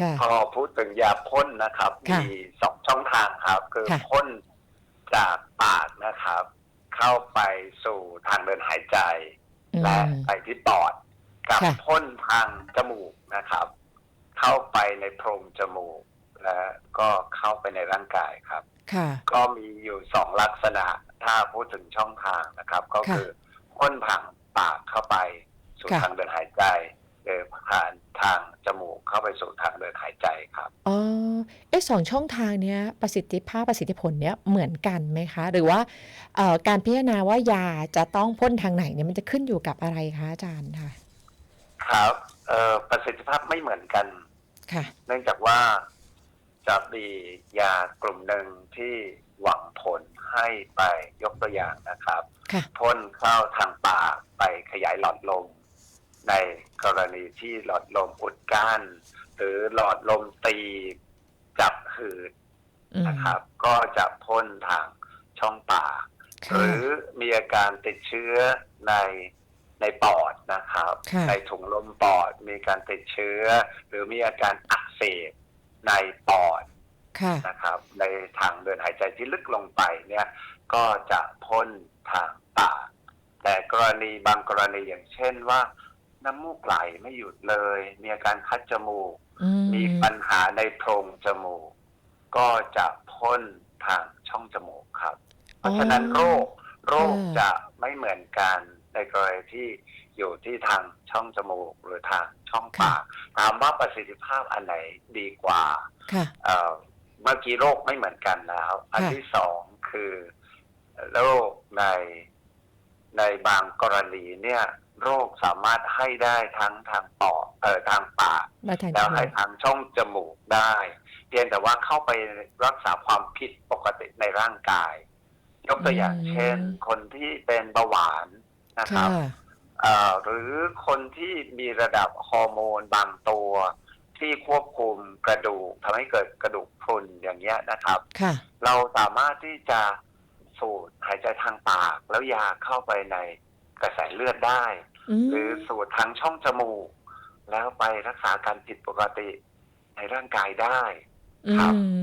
ค่ะพอพูดถึงยาพ่นนะครับค่ะมีสองช่องทางครับ คือค่ะพ่นจากปากนะครับ เข้าไปสู่ทางเดินหายใจอืและมไปที่ปอด กับค่ะพ่นทางจมูกนะครับ เข้าไปในโพรงจมูก และก็เข้าไปในร่างกายครับค่ะก็มีอยู่สองลักษณะ ถ้าพูดถึงช่องทางนะครับ ก็ค่ะคือพ่นทางปากเข้าไปสู่ค่ะทางเดินหายใจ หรือผ่านทางจมูกเข้าไปสู่ทางเดินหายใจครับอ๋อเอ๊ะสองช่องทางเนี้ยประสิทธิภาพประสิทธิผลเนี้ยเหมือนกันไหมคะ หรือว่าเอ่อการพิจารณาว่ายาจะต้องพ่นทางไหนเนี่ยมันจะขึ้นอยู่กับอะไรคะอาจารย์ค่ะครับเอ่อประสิทธิภาพไม่เหมือนกันค่ะเนื่องจากว่าจะมียากลุ่มหนึ่งที่หวังผลให้ไปยกตัวอย่างนะครับค่ะพ่นเข้าทางปากไปขยายหลอดลม ในกรณีที่หลอดลมอุดกั้นหรือหลอดลมตีบจับหืดอืมนะครับ ก็จะพ่นทางช่องปากหค่ะรือมีอาการติดเชื้อในในปอดนะครับค่ะในถุงลมปอดมีการติดเชื้อ หรือมีอาการอักเสบในปอดค่ะนะครับ ในทางเดินหายใจที่ลึกลงไปเนี่ย ก็จะพ่นทางปาก แต่กรณีบางกรณีอย่างเช่นว่า น้ำมูกไหลไม่หยุดเลย มีอาการคัดจมูกอืมมีปัญหาในโพรงจมูก ก็จะพ่นทางช่องจมูกครับ เพราะฉะนั้นโรคโรคจะไม่เหมือนกันในกรณีที่อยู่ที่ทางช่องจมูกหรือทางช่องปากถามว่าประสิทธิภาพอันไหนดีกว่าค่ะเอ่อเมื่อกี้โรคไม่เหมือนกันแล้ว อันค่ะที่สองคือโรคในในบางกรณีเนี่ย โรคสามารถให้ได้ทั้งทางปอดเอ่อทางปากมาทางแล้วจมูให้กทางช่องจมูกได้ เพียงแต่ว่าเข้าไปรักษาความผิดปกติในร่างกาย ยกตัวอย่างเช่น คนที่เป็นเบาหวานนะคค่ะรับเอ่อหรือคนที่มีระดับฮอร์โมนบางตัว ที่ควบคุมกระดูกทำให้เกิดกระดูกพรุนอย่างเงี้ยนะครับค่ะเราสามารถที่จะสูดหายใจทางปากแล้วยาเข้าไปใน กระแสเลือดได้อืมหรือสูดทางช่องจมูก แล้วไปรักษาการผิดปกติในร่างกายได้ครับอืม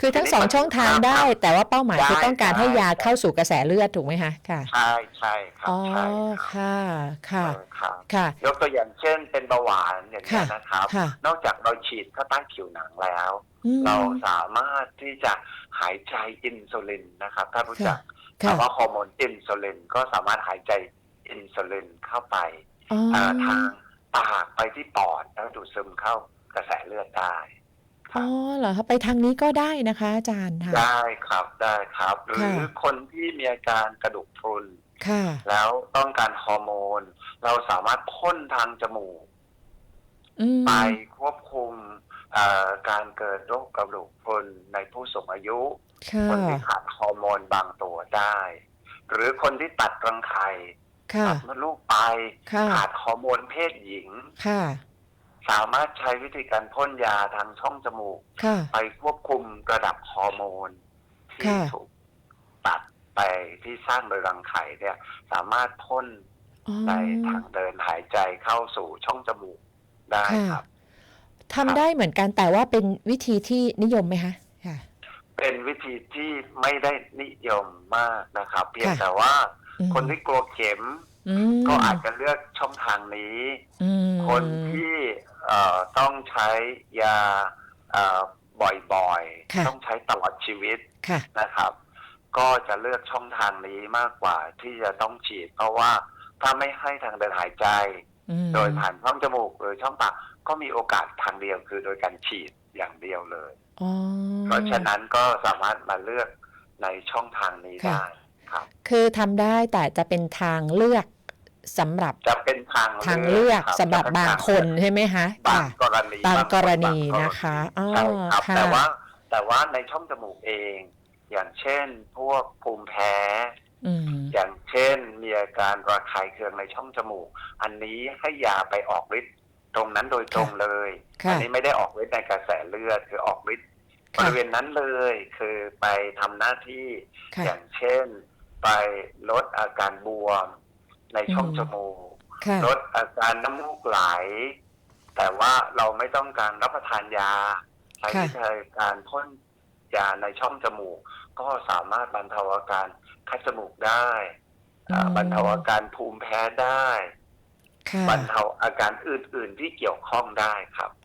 คือทั้งสองช่องทางได้ แต่ว่าเป้าหมายคือต้องการให้ยาเข้าสู่กระแสเลือดถูกไหมคะค่ะใช่ใช่ครับอ๋อใช่ครับค่ะค่ะเออครับค่ะ ยกตัวอย่างเช่นเป็นเบาหวานอย่างนี้ยค่ะนะครับค่ะนอกจากเราฉีดเข้าใต้ผิวหนังแล้วอืมเราสามารถที่จะหายใจอินซูลินนะครับ ถ้ารู้จักค่ะคำว่าฮอร์โมนอินซูลินก็สามารถหายใจ อินซูลินเข้าไปอ๋อเอ่อทางปากไปที่ปอดแล้วดูดซึมเข้ากระแสเลือดได้คอ๋รัอบเหรอคะไปทางนี้ก็ได้นะคะ อาจารย์ค่ะ ได้ครับได้ครับ หรือค่ะคนที่มีอาการกระดูกพรุน ค่ะ แล้วต้องการฮอร์โมน เราสามารถพ่นทางจมูก อืมไปควบคุมเอ่อการเกิดโรคกระดูกพรุนในผู้สูงอายุ ค่ะ คนที่ขาดฮอร์โมนบางตัวได้ หรือคนที่ตัดรังไข่ ค่ะ ตัดมดลูกไปค่ะ ขาดฮอร์โมนเพศหญิง ค่ะ สามารถใช้วิธีการพ่นยาทางช่องจมูก ค่ะ ไปควบคุมระดับฮอร์โมน ที่ค่ะ ถูกตัดไปที่สร้างโดยรังไข่เนี่ย สามารถพ่นอ๋อในทางเดินหายใจเข้าสู่ช่องจมูกได้ค่ะครับ ทำได้เหมือนกันแต่ว่าเป็นวิธีที่นิยมไหมคะค่ะ เป็นวิธีที่ไม่ได้นิยมมากนะครับ เพียงค่ะ แต่ว่าอืม คนที่กลัวเข็มอืมก็อาจจะเลือกช่องทางนี้อืมคนที่เอ่อต้องใช้ยาเอ่อบ่อยค่ะๆต้องใช้ตลอดชีวิตค่ะนะครับ ก็จะเลือกช่องทางนี้มากกว่าที่จะต้องฉีด เพราะว่าถ้าไม่ให้ทางเดินหายใจอืมโดยผ่านช่องจมูกหรือช่องปากก็มีโอกาสทางเดียวคือโดยการฉีดอย่างเดียวเลยอ๋อเพราะฉะนั้นก็สามารถมาเลือกในช่องทางนี้ค่ะได้ ครับคือทำได้แต่จะเป็นทางเลือกสำหรับจะเป็นทางทางเลือกคสำหรับบางคนใช่ไหมคะบางค่ะ กรณีบางกรณีบางนะคะอ๋อใช่ครับค่ะ แต่ว่าแต่ว่าในช่องจมูกเอง อย่างเช่น พวกภูมิแพ้ อืม อย่างเช่นมีอาการระคายเคืองในช่องจมูก อันนี้ให้ยาไปออกฤทธิ์ตรงนั้นโดยตรงเลย ค่ะอันี้ไม่ได้ออกฤทธิ์ในกระแสเลือดคือออกฤทธิ์บค่ะ ริเวณนั้นเลย คือไปทำหน้าที่ ค่ะ อย่างเช่น ไปลดอาการบวมในช่องอืมจมูกค่ะ ลดอาการน้ำมูกไหล แต่ว่าเราไม่ต้องการรับประทานยาใช้ค่ะ วิธีการพ่นยาในช่องจมูก ก็สามารถบรรเทาอาการคัดจมูกได้อ่าอืมบรรเทาอาการภูมิแพ้ได้ ค่ะ บรรเทาอาการอื่น ๆ ที่เกี่ยวข้องได้ครับ